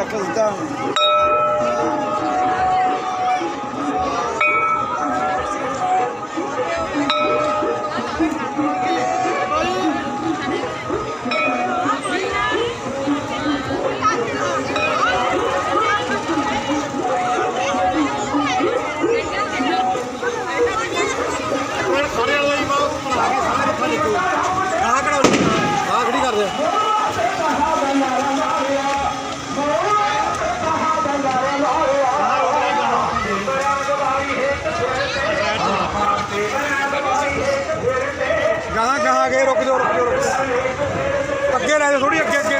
Maracas down. ਆ ਗਏ ਰੁਕ ਜਾਓ ਰੁਕ ਜਾਓ ਰੁਕ ਜਾਓ। ਅੱਗੇ ਲੈ ਜਾਓ ਥੋੜੀ ਅੱਗੇ ਅੱਗੇ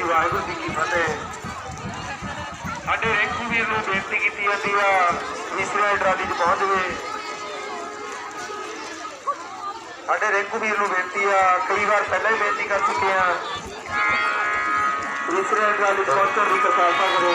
ਸ੍ਰੀ ਵਾਹਿਗੁਰੂ ਜੀ ਕੀ ਫਤਿਹ ਸਾਡੇ ਰੇਖੂ ਵੀਰ ਨੂੰ ਬੇਨਤੀ ਕੀਤੀ ਜਾਂਦੀ ਆ ਇਸਰਾਇਲ ਟਰਾਲੀ 'ਚ ਪਹੁੰਚ ਗਏ ਸਾਡੇ ਰੇਖੂ ਵੀਰ ਨੂੰ ਬੇਨਤੀ ਆ ਕਈ ਵਾਰ ਪਹਿਲਾਂ ਹੀ ਬੇਨਤੀ ਕਰ ਚੁੱਕੇ ਆ ਇਸਰਾਇਲ ਟਰਾਲੀ 'ਚ ਪਹੁੰਚਣ ਦੀ ਕਿਰਪਾਲਤਾ ਕਰੋ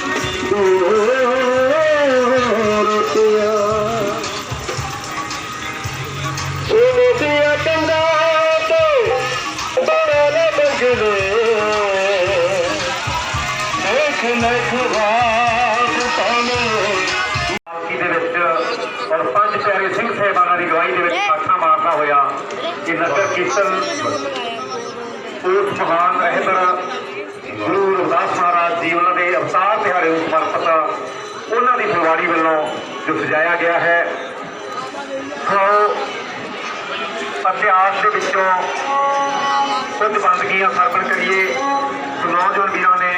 ਖੜੀਆਂ ਤਾਂ ਬੰਦਿਆਂ ਤੇ ਦੂਰਤੀਆਂ ਖੜੀਆਂ ਤਾਂ ਬੰਦਿਆਂ ਤੇ ਦੂਰਤੀਆਂ ਇਹ ਦੀਆਂ ਕੰਨਾਂ ਤੇ ਬੜੇ ਬੰਗਲੇ ਦੇਖ ਲੈ ਖਵਾਬ ਤਾਨੇ ਪਾਲਕੀ ਦੇ ਵਿੱਚ ਔਰ ਪੰਜ ਪਿਆਰੇ ਸਿੰਘ ਸਾਹਿਬਾਨਾਂ ਦੀ ਗਵਾਹੀ ਦੇ ਵਿੱਚ ਸਾਖਾਂ ਮਾਰਦਾ ਹੋਇਆ ਇਹ ਨਗਰ ਕੀਰਤਨ ਉਸ ਮਹਾਨ ਰਹਿਬਰ ਗੁਰੂ ਰਵਿਦਾਸ ਮਹਾਰਾਜ ਜੀ, ਉਹਨਾਂ ਦੇ ਅਵਤਾਰ ਦਿਹਾੜੇ ਨੂੰ ਸਮਰਪਿਤ ਉਹਨਾਂ ਦੀ ਫੁਲਵਾੜੀ ਵੱਲੋਂ ਜੋ ਸਜਾਇਆ ਗਿਆ ਹੈ, ਸੋ ਇਤਿਹਾਸ ਦੇ ਵਿੱਚੋਂ ਕੁਝ ਬੰਦਗੀਆਂ ਸਰਵਣ ਕਰੀਏ। ਨੌਜਵਾਨ ਵੀਰਾਂ ਨੇ